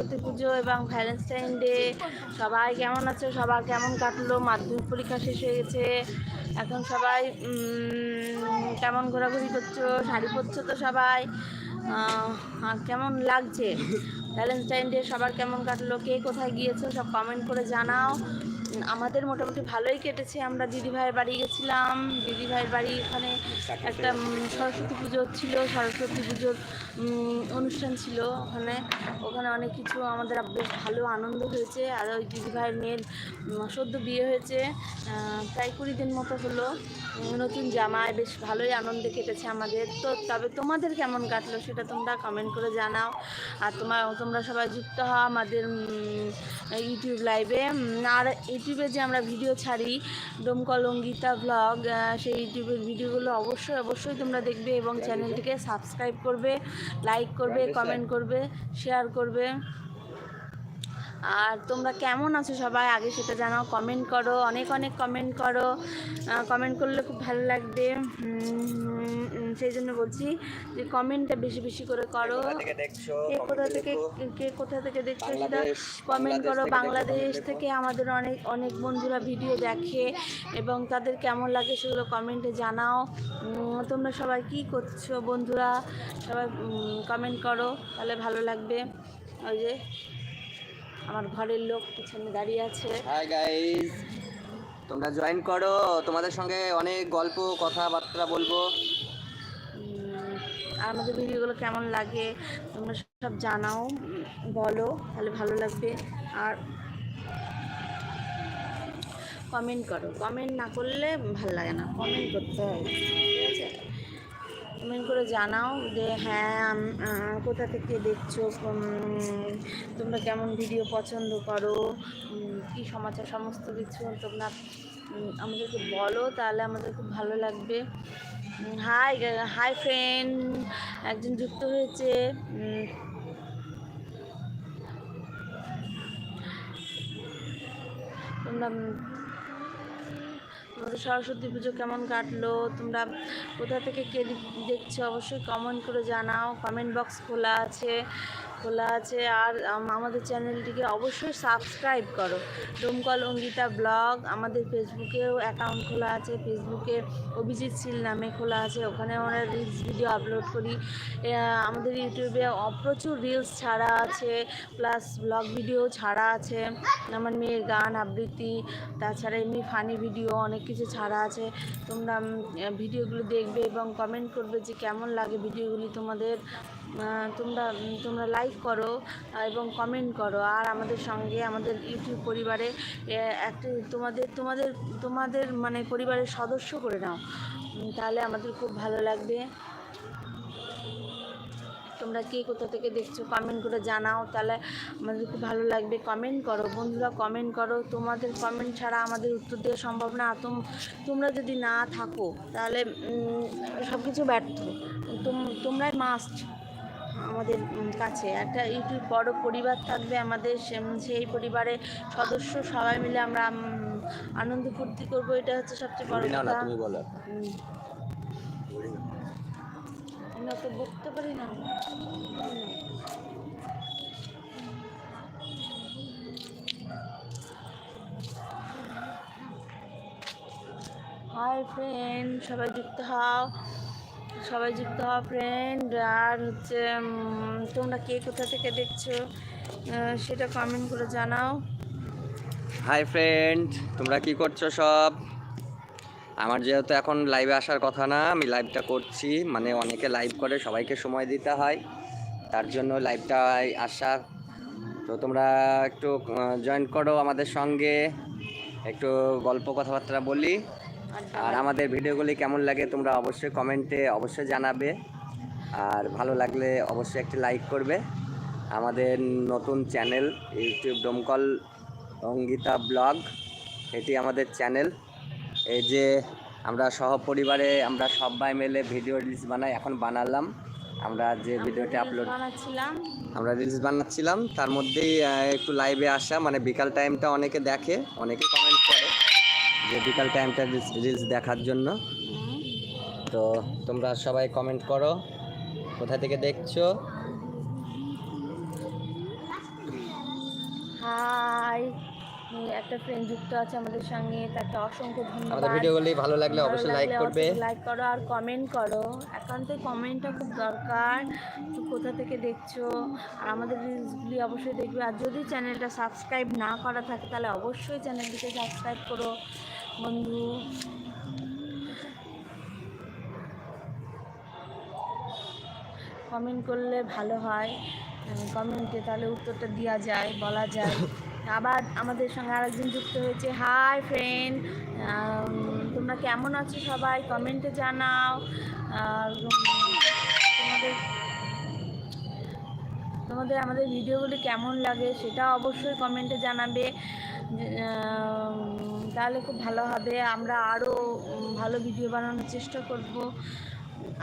সরস্বতী পুজো এবং Valentine day সবাই কেমন আছে? সবার কেমন কাটলো? মাধ্যমিক পরীক্ষা শেষ হয়ে গেছে। এখন সবাই কেমন ঘোরাঘুরি করছ? শাড়ি পরছো তো সবাই? কেমন লাগছে? ভ্যালেন্টাইন ডে সবার কেমন কাটলো? কে কোথায় গিয়েছো? সব কমেন্ট করে জানাও। আমাদের মোটামুটি ভালোই কেটেছে। আমরা দিদিভাইয়ের বাড়ি গেছিলাম। দিদিভাইয়ের বাড়ি ওখানে একটা সরস্বতী পুজো ছিল, সরস্বতী পুজোর অনুষ্ঠান ছিল ওখানে। ওখানে অনেক কিছু আমাদের বেশ ভালো আনন্দ হয়েছে। আর ওই দিদিভাইয়ের মেয়ের সদ্য বিয়ে হয়েছে। প্রায় কুড়ি দিন মতো হলো। নতুন জামায় বেশ ভালোই আনন্দে কেটেছে আমাদের। তো তবে তোমাদের কেমন কাটলো সেটা তোমরা কমেন্ট করে জানাও। আর তোমার তোমরা সবাই যুক্ত হও আমাদের ইউটিউব লাইভে আর ইউটিউবে যে আমরা ভিডিও ছাড়ি ডোমকল অঙ্গিতা ব্লগ সেই ইউটিউবের ভিডিওগুলো অবশ্যই অবশ্যই তোমরা দেখবে এবং চ্যানেলটিকে সাবস্ক্রাইব করবে লাইক করবে কমেন্ট করবে শেয়ার করবে। আর তোমরা কেমন আছো সবাই? আগে সেটা জানাও কমেন্ট করো অনেক অনেক কমেন্ট করো। কমেন্ট করলে খুব ভালো লাগবে। সেই জন্য বলছি যে কমেন্টটা বেশি বেশি করে করো। কোথা থেকে কে কোথা থেকে কে কোথা থেকে দেখছ সেটা কমেন্ট করো। বাংলাদেশ থেকে আমাদের অনেক অনেক বন্ধুরা ভিডিও দেখে এবং তাদের কেমন লাগে সেগুলো কমেন্টে জানাও। তোমরা সবাই কি করছ বন্ধুরা? সবাই কমেন্ট করো তাহলে ভালো লাগবে। ওই যে আমার ঘরের লোক পিছনে দাঁড়িয়ে আছে। হাই গাইস তোমরা জয়েন করো। তোমাদের সঙ্গে অনেক গল্প কথাবার্তা বলব। আর আমাদের ভিডিওগুলো কেমন লাগে তোমরা সব জানাও বলো তাহলে ভালো লাগবে। আর কমেন্ট করো। কমেন্ট না করলে ভালো লাগে না। কমেন্ট করতে হয়। কমেন্ট করে জানাও যে হ্যাঁ কোথা থেকে দেখছ? তোমরা কেমন ভিডিও পছন্দ করো? কী সমাচার? সমস্ত কিছু তোমরা আমাদেরকে বলো, তাহলে আমাদের খুব ভালো লাগবে। হাই হাই ফ্রেন্ড একজন যুক্ত হয়েছে। তোমরা সরস্বতী পুজো কেমন কাটলো? তোমরা কোথা থেকে কে দেখছ? অবশ্যই কমেন্ট করে জানাও। কমেন্ট বক্স খোলা আছে। খোলা আছে আর আমাদের চ্যানেলটিকে অবশ্যই সাবস্ক্রাইব করো। ডোমকল অঙ্গিতা ব্লগ, আমাদের ফেসবুকেও অ্যাকাউন্ট খোলা আছে। ফেসবুকে অভিজিৎ সিল নামে খোলা আছে। ওখানে আমরা রিলস ভিডিও আপলোড করি। আমাদের ইউটিউবে প্রচুর রিলস ছাড়া আছে প্লাস ব্লগ ভিডিও ছাড়া আছে। আমার মেয়ের গান, আবৃত্তি, তাছাড়া এমনি ফানি ভিডিও অনেক কিছু ছাড়া আছে। তোমরা ভিডিওগুলো দেখবে এবং কমেন্ট করবে যে কেমন লাগে ভিডিওগুলি তোমাদের। তোমরা তোমরা লাইক করো এবং কমেন্ট করো। আর আমাদের সঙ্গে আমাদের ইউটিউব পরিবারে একটা তোমাদের তোমাদের তোমাদের মানে পরিবারের সদস্য করে নাও। তাহলে আমাদের খুব ভালো লাগবে। তোমরা কে কোথা থেকে দেখছ কমেন্ট করে জানাও। তাহলে আমাদের খুব ভালো লাগবে। কমেন্ট করো। বন্ধুরা কমেন্ট করো। তোমাদের কমেন্ট ছাড়া আমাদের উত্তর দেওয়া সম্ভব না। তোম, তোমরা যদি না থাকো, তাহলে সব কিছু ব্যর্থ। তোম- তোমরাই মাস্ট আমাদের কাছে। একটা ইউটিউব বড় পরিবার থাকবে আমাদের সেই পরিবারের সদস্য সবাই মিলে আমরা আনন্দ ফুর্তি করব এটা হচ্ছে সবচেয়ে বড় না না কথা। তুমি বলো। হুম। আমি অত বকতে পারি না। হাই ফ্রেন্ড সবাই যুক্ত হও। সবাই যুক্ত হওয়া ফ্রেন্ড আর হচ্ছে তোমরা কে কোথা থেকে দেখছ সেটা কমেন্ট করে জানাও। হাই ফ্রেন্ড তোমরা কি করছ সব? আমার যেহেতু এখন লাইভে আসার কথা না, আমি লাইভটা করছি। মানে অনেকে লাইভ করে, সবাইকে সময় দিতে হয়। তার জন্য লাইভটায় আসা। তো তোমরা একটু জয়েন করো আমাদের সঙ্গে। একটু গল্প কথাবার্তা বলি। আর আমাদের ভিডিওগুলি কেমন লাগে তোমরা অবশ্যই কমেন্টে অবশ্যই জানাবে। আর ভালো লাগলে অবশ্যই একটি লাইক করবে। আমাদের নতুন channel YouTube Domkal Angita blog এটি আমাদের চ্যানেল। এই যে আমরা সহপরিবারে আমরা সবাই মিলে ভিডিও রিলস বানাই এখন বানালাম। আমরা যে ভিডিওটি আপলোড আমরা রিলস বানাচ্ছিলাম তার মধ্যেই একটু লাইভে আসা মানে বিকাল টাইমটা অনেকে দেখে অনেকে কমেন্ট করে। যে বিকাল টাইমটা রিলস দেখার জন্য। তো তোমরা সবাই কমেন্ট করো কোথা থেকে দেখছ? হাই একটা ফ্রেন্ড যুক্ত আছে আমাদের সঙ্গে তাকে অসংখ্য ধন্যবাদ। আমাদের ভিডিওগুলি ভালো লাগলে অবশ্যই লাইক করবে। লাইক করো আর কমেন্ট করো। একান্তই কমেন্টটা খুব দরকার তো কোথা থেকে দেখছ। আর আমাদের রিলসগুলি অবশ্যই দেখবে। আর যদি চ্যানেলটা সাবস্ক্রাইব না করা থাকে তাহলে অবশ্যই চ্যানেলটিকে সাবস্ক্রাইব করো। বন্ধু। কমেন্ট করলে ভালো হয়। কমেন্টে তাহলে উত্তরটা দেওয়া যায়, বলা যায়। আবার আমাদের সঙ্গে আরেকজন যুক্ত হয়েছে। হাই ফ্রেন্ড তোমরা কেমন আছো সবাই? কমেন্টে জানাও। তোমাদের তোমাদের আমাদের ভিডিওগুলি কেমন লাগে সেটা অবশ্যই কমেন্টে জানাবে। তাহলে খুব ভালো হবে। আমরা আরও ভালো ভিডিও বানানোর চেষ্টা করব।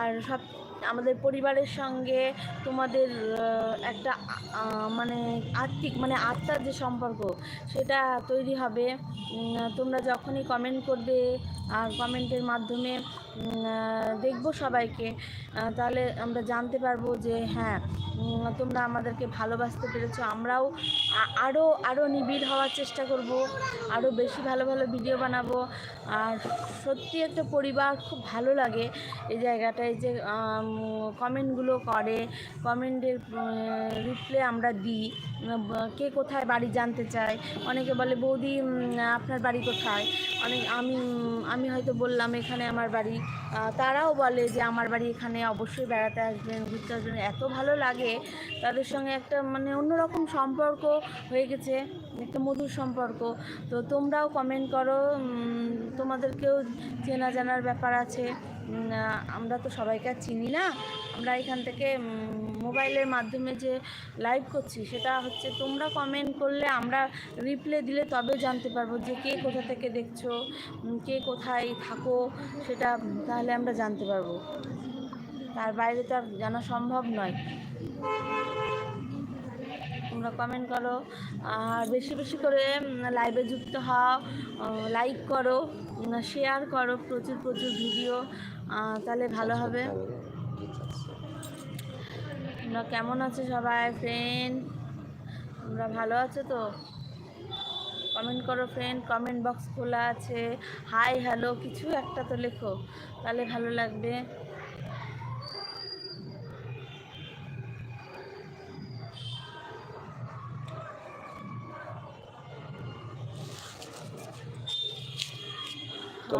আর সব আমাদের পরিবারের সঙ্গে তোমাদের একটা মানে আত্মিক মানে আত্মার যে সম্পর্ক, সেটা তৈরি হবে। তোমরা যখনই কমেন্ট করবে আর কমেন্টের মাধ্যমে দেখব সবাইকে। তাহলে আমরা জানতে পারব যে হ্যাঁ তোমরা আমাদেরকে ভালোবাসতে পেরেছ। আমরাও আরও আরও নিবিড় হওয়ার চেষ্টা করব আরও বেশি ভালো ভালো ভিডিও বানাবো। আর সত্যি একটা পরিবার খুব ভালো লাগে এই জায়গাটায় যে কমেন্টগুলো করে, কমেন্টের রিপ্লে আমরা দিই কে কোথায় বাড়ি জানতে চায়। অনেকে বলে, বৌদি আপনার বাড়ি কোথায়? অনেক, আমি আমি হয়তো বললাম, এখানে আমার বাড়ি। তারাও বলে যে, আমার বাড়ি এখানে অবশ্যই বেড়াতে আসবেন, ঘুরতে আসবেন। এত ভালো লাগে, তাদের সঙ্গে একটা মানে অন্যরকম সম্পর্ক হয়ে গেছে। একটা মধুর সম্পর্ক। তো তোমরাও কমেন্ট করো তোমাদেরকেও চেনা জানার ব্যাপার আছে। আমরা তো সবাইকে চিনি না। আমরা এখান থেকে মোবাইলের মাধ্যমে যে লাইভ করছি, সেটা হচ্ছে তোমরা কমেন্ট করলে আমরা রিপ্লে দিলে তবে জানতে পারব যে কে কোথা থেকে দেখছ কে কোথায় থাকো, সেটা তাহলে আমরা জানতে পারব। তার বাইরে তো আর জানা সম্ভব নয়। তোমরা কমেন্ট করো। আর বেশি বেশি করে লাইভে যুক্ত হও লাইক করো শেয়ার করো প্রচুর প্রচুর ভিডিও তাহলে ভালো হবে। তোমরা কেমন আছো সবাই ফ্রেন্ড তোমরা ভালো আছো তো? কমেন্ট করো ফ্রেন্ড কমেন্ট বক্স খোলা আছে। হাই হ্যালো কিছু একটা তো লেখো তাহলে ভালো লাগবে।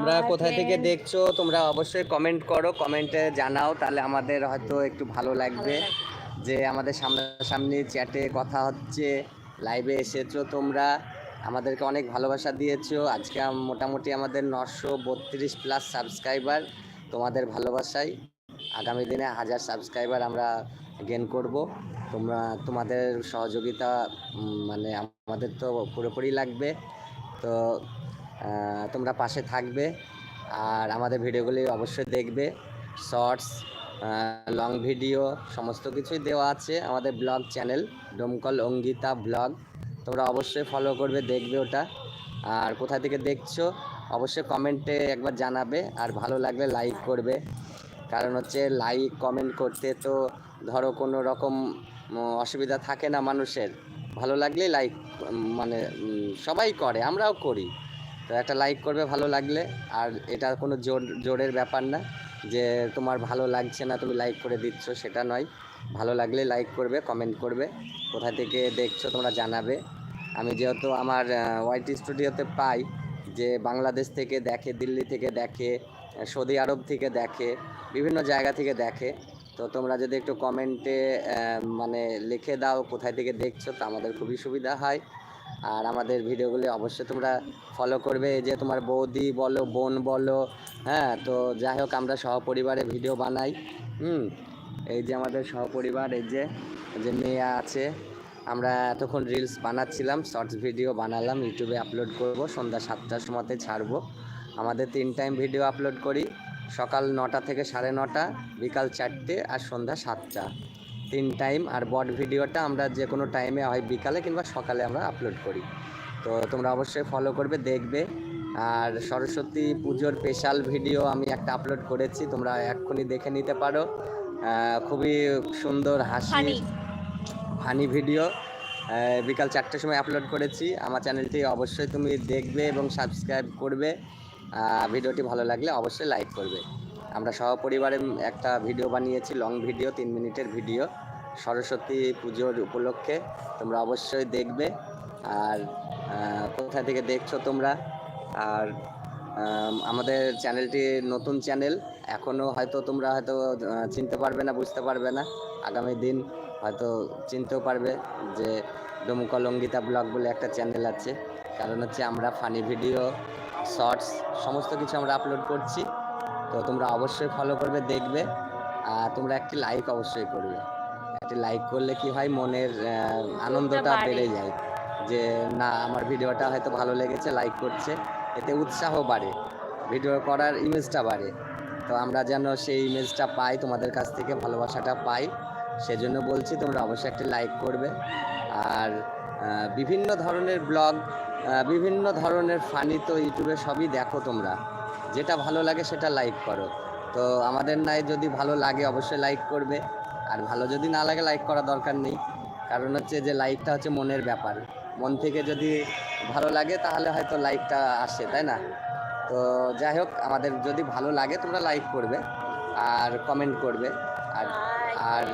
তোমরা কোথায় থেকে দেখছ তোমরা অবশ্যই কমেন্ট করো কমেন্টে জানাও তাহলে আমাদের হয়তো একটু ভালো লাগবে যে আমাদের সামনাসামনি চ্যাটে কথা হচ্ছে লাইভে এসেছ তোমরা আমাদেরকে অনেক ভালোবাসা দিয়েছ। আজকে মোটামুটি আমাদের নশো বত্রিশ প্লাস সাবস্ক্রাইবার তোমাদের ভালোবাসায় আগামী দিনে হাজার সাবস্ক্রাইবার আমরা গেন করব। তোমরা তোমাদের সহযোগিতা মানে আমাদের তো পুরোপুরি লাগবে। তো তোমরা পাশে থাকবে আর আমাদের ভিডিওগুলি অবশ্যই দেখবে। শর্টস লং ভিডিও, সমস্ত কিছুই দেওয়া আছে আমাদের blog channel, Domkal Angita blog. তোমরা অবশ্যই ফলো করবে, দেখবে ওটা। আর কোথা থেকে দেখছ, অবশ্যই কমেন্টে একবার জানাবে। আর ভালো লাগলে লাইক করবে। কারণ হচ্ছে লাইক কমেন্ট করতে তো ধরো কোনো রকম অসুবিধা থাকে না মানুষের। ভালো লাগলে লাইক মানে সবাই করে, আমরাও করি। তো একটা লাইক করবে ভালো লাগলে। আর এটা কোনো জোর, জোরের ব্যাপার না যে তোমার ভালো লাগছে না, তুমি লাইক করে দিচ্ছ, সেটা নয়। ভালো লাগলে লাইক করবে কমেন্ট করবে। কোথা থেকে দেখছ তোমরা জানাবে। আমি যেহেতু আমার ওয়াইটি স্টুডিওতে পাই যে বাংলাদেশ থেকে দেখে, দিল্লি থেকে দেখে, সৌদি আরব থেকে দেখে, বিভিন্ন জায়গা থেকে দেখে, তো তোমরা যদি একটু কমেন্টে মানে লিখে দাও কোথায় থেকে দেখছ, তো আমাদের খুবই সুবিধা হয়। আর আমাদের ভিডিওগুলি অবশ্যই তোমরা ফলো করবে। এই যে তোমার বৌদি বলো, বোন বলো হ্যাঁ তো যাই হোক, আমরা সহপরিবারে ভিডিও বানাই, হুম, এই যে আমাদের সহপরিবার, এই যে যে মেয়ে আছে, আমরা এতক্ষণ রিলস বানাচ্ছিলাম শর্টস ভিডিও বানালাম ইউটিউবে আপলোড করব, সন্ধ্যা সাতটার সময়তে ছাড়বো। আমাদের তিন টাইম ভিডিও আপলোড করি, সকাল নটা থেকে সাড়ে নটা, বিকাল চারটে আর সন্ধ্যা সাতটা। তিন টাইম আর বট ভিডিওটা আমরা যে কোনো টাইমে হয় বিকালে কিংবা সকালে আমরা আপলোড করি। তো তোমরা অবশ্যই ফলো করবে দেখবে। আর সরস্বতী পুজোর স্পেশাল ভিডিও আমি একটা আপলোড করেছি তোমরা এক্ষুনি দেখে নিতে পারো। খুবই সুন্দর হাসি. ফানি ভিডিও বিকাল চারটের সময় আপলোড করেছি। আমার চ্যানেলটি অবশ্যই তুমি দেখবে এবং সাবস্ক্রাইব করবে। ভিডিওটি ভালো লাগলে অবশ্যই লাইক করবে। আমরা সহপরিবারে একটা ভিডিও বানিয়েছি লং ভিডিও তিন মিনিটের ভিডিও। সরস্বতী পুজোর উপলক্ষে তোমরা অবশ্যই দেখবে। আর কোথা থেকে দেখছ তোমরা? আর আমাদের চ্যানেলটি নতুন চ্যানেল এখনও হয়তো তোমরা হয়তো চিনতে পারবে না, বুঝতে পারবে না। আগামী দিন হয়তো চিনতেও পারবে যে ডমুকল অঙ্গিতা ব্লগ বলে একটা চ্যানেল আছে। কারণ হচ্ছে আমরা ফানি ভিডিও শর্টস সমস্ত কিছু আমরা আপলোড করছি। তো তোমরা অবশ্যই ফলো করবে দেখবে। আর তোমরা একটি লাইক অবশ্যই করবে। একটি লাইক করলে কি হয় মনের আনন্দটা বেড়ে। যায়। যে না আমার ভিডিওটা হয়তো ভালো লেগেছে লাইক করছে। এতে উৎসাহ বাড়ে। ভিডিও করার ইমেজটা বাড়ে। তো আমরা যেন সেই ইমেজটা পাই তোমাদের কাছ থেকে ভালোবাসাটা পাই সেজন্য বলছি তোমরা অবশ্যই একটি লাইক করবে। আর বিভিন্ন ধরনের ব্লগ বিভিন্ন ধরনের ফানি তো ইউটিউবে সবই দেখো তোমরা। যেটা ভালো লাগে সেটা লাইক করো। তো আমাদের নাই যদি ভালো লাগে অবশ্যই লাইক করবে। আর ভালো যদি না লাগে লাইক করা দরকার নেই। কারণ হচ্ছে যে লাইকটা হচ্ছে মনের ব্যাপার। মন থেকে যদি ভালো লাগে তাহলে হয়তো লাইকটা আসে, তাই না? তো যাই হোক, আমাদের যদি ভালো লাগে তোমরা লাইক করবে আর কমেন্ট করবে। আর আর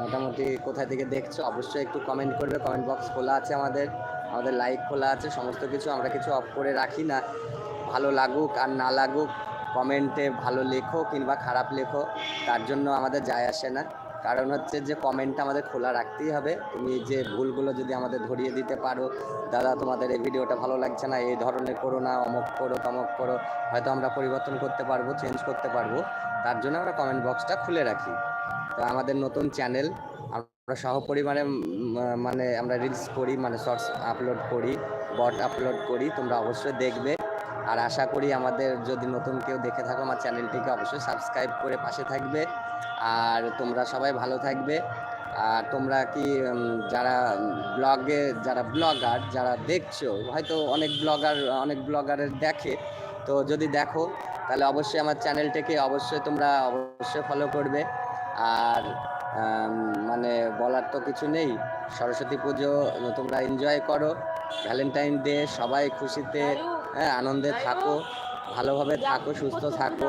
মোটামুটি কোথা থেকে দেখছ অবশ্যই একটু কমেন্ট করবে। কমেন্ট বক্স খোলা আছে আমাদের। আমাদের লাইক খোলা আছে, সমস্ত কিছু আমরা কিছু অফ করে রাখি না। ভালো লাগুক আর না লাগুক কমেন্টে ভালো লেখো কিংবা খারাপ লেখো তার জন্য আমাদের যায় আসে না। কারণ হচ্ছে যে কমেন্টটা আমাদের খোলা রাখতেই হবে। তুমি যে ভুলগুলো যদি আমাদের ধরিয়ে দিতে পারো দাদা তোমাদের এই ভিডিওটা ভালো লাগছে না এই ধরনের করো না অমুক করো তমক করো হয়তো আমরা পরিবর্তন করতে পারব চেঞ্জ করতে পারব তার জন্য আমরা কমেন্ট বক্সটা খুলে রাখি। তো আমাদের নতুন চ্যানেল আমরা সহপরিবারে উম, মানে আমরা রিলস করি মানে শর্টস আপলোড করি বট আপলোড করি তোমরা অবশ্যই দেখবে। আর আশা করি আমাদের যদি নতুন কেউ দেখে থাকো আমার চ্যানেলটিকে অবশ্যই সাবস্ক্রাইব করে পাশে থাকবে। আর তোমরা সবাই ভালো থাকবে। আর তোমরা কি যারা ব্লগে, যারা ব্লগার, যারা দেখছ, হয়তো অনেক ব্লগার, অনেক ব্লগারের দেখে, তো যদি দেখো, তাহলে অবশ্যই আমার চ্যানেলটাকে অবশ্যই তোমরা অবশ্যই ফলো করবে। আর মানে বলার তো কিছু নেই। সরস্বতী পুজো তোমরা এনজয় করো। ভ্যালেন্টাইন ডে সবাই খুশিতে হ্যাঁ আনন্দে থাকো ভালোভাবে থাকো সুস্থ থাকো।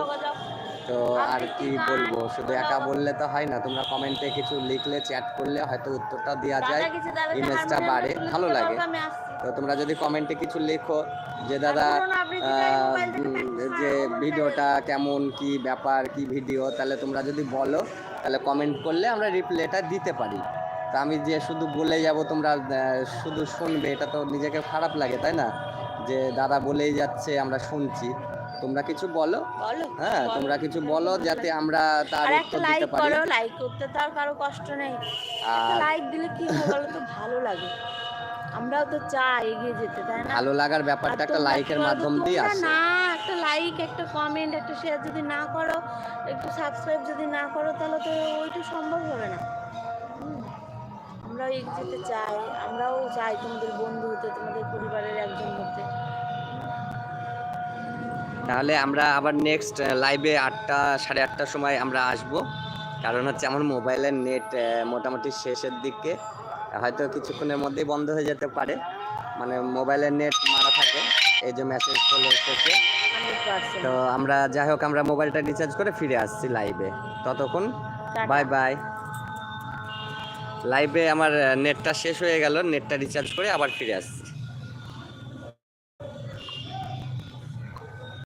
তো আর কি বলব শুধু একা বললে তো হয় না তোমরা কমেন্টে কিছু লিখলে চ্যাট করলে হয়তো উত্তরটা দেওয়া যায় ইমেজটা বাড়ে। ভালো লাগে। তো তোমরা যদি কমেন্টে কিছু লেখো যে দাদা যে ভিডিওটা কেমন কি ব্যাপার কি ভিডিও তাহলে তোমরা যদি বলো তাহলে কমেন্ট করলে আমরা রিপ্লাইটা দিতে পারি। তা আমি যে শুধু বলে যাব তোমরা শুধু শুনবে এটা তো নিজেকে খারাপ লাগে তাই না? যে দাদা বলেই যাচ্ছে আমরা শুনছি। তোমরা কিছু বলো? বলো হ্যাঁ তোমরা কিছু বলো যাতে আমরা তার একটা উত্তর লাইক দিতে পারি। করো লাইক করতে তো আর কারও কষ্ট নেই। লাইক দিলে কি বলো তো? ভালো লাগে। আমরাও তো চাই এগিয়ে যেতে তাই না? ভালো লাগার ব্যাপারটা একটা লাইকের মাধ্যম দিয়ে আসে। না একটা লাইক একটা কমেন্ট একটা শেয়ার যদি না করো একটু সাবস্ক্রাইব যদি না করো তাহলে তো ওইটা সম্ভব হবে না। আমরাও এগিয়ে যেতে চাই। আমরাও চাই তোমাদের বন্ধু হতে তোমাদের পরিবারের একজন হতে। তাহলে আমরা আবার নেক্সট লাইভে আটটা সাড়ে আটটার সময় আমরা আসব। কারণ হচ্ছে আমার মোবাইলের নেট মোটামুটি শেষের দিকে। হয়তো কিছুক্ষণের মধ্যেই বন্ধ হয়ে যেতে পারে। মানে মোবাইলের নেট মারা থাকে। এই যে মেসেজ চলে এসেছে। তো আমরা যাই হোক আমরা মোবাইলটা রিচার্জ করে ফিরে আসছি লাইভে ততক্ষণ বাই বাই লাইভে আমার নেটটা শেষ হয়ে গেল। নেটটা রিচার্জ করে আবার ফিরে আসছি।